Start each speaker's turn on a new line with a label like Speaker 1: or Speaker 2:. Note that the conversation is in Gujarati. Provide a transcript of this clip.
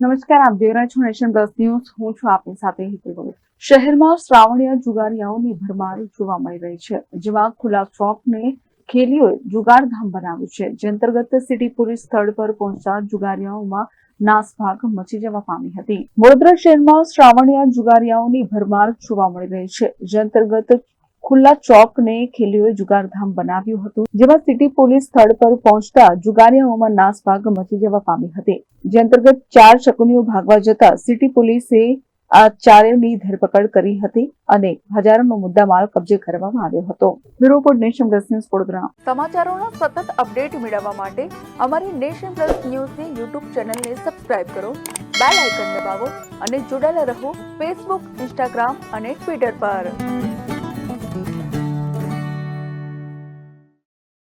Speaker 1: નમસ્કાર, આપ જોઈ રહ્યા છો નેશન પ્લસ ન્યૂઝ. હું છું આપની સાથે હિતલ ભગત શહેરમાં શ્રાવણીય જુગારિયાઓની ભરમાર જોવા મળી રહી છે, જેમાં ખુલ્લા ચોકને ખેલીઓએ જુગારધામ બનાવ્યું છે. જે અંતર્ગત સિટી પોલીસ સ્થળ પર પહોંચતા જુગારીયાઓમાં નાસભાગ મચી જવા પામી હતી. વડોદરા શહેરમાં શ્રાવણીય જુગારીયાઓની ભરમાર જોવા મળી રહી છે, જે અંતર્ગત ખુલ્લા ચોકને ખેલીઓએ જુગારધામ બનાવ્યું હતું, જેમાં સિટી પોલીસ સ્થળ પર પહોંચતા જુગારિયાઓમાં નાસભાગ મચી જવા પામી હતી. જે અંતર્ગત ચાર શકુનીઓ ભાગવા જતા સિટી પોલીસે આ ચારેયની ધરપકડ કરી હતી અને હજારોનો મુદ્દામાલ કબજે કરવામાં આવ્યો હતો. Bureau report Nation Plus News Vadodara.
Speaker 2: સમાચારોના સતત અપડેટ મેળવવા માટે અમારી નેશન પ્લસ ન્યૂઝની યુટ્યુબ ચેનલને સબસ્ક્રાઇબ કરો, બેલ આઇકન દબાવો અને જોડાયેલા રહો ફેસબુક, ઇન્સ્ટાગ્રામ અને ટ્વિટર પર.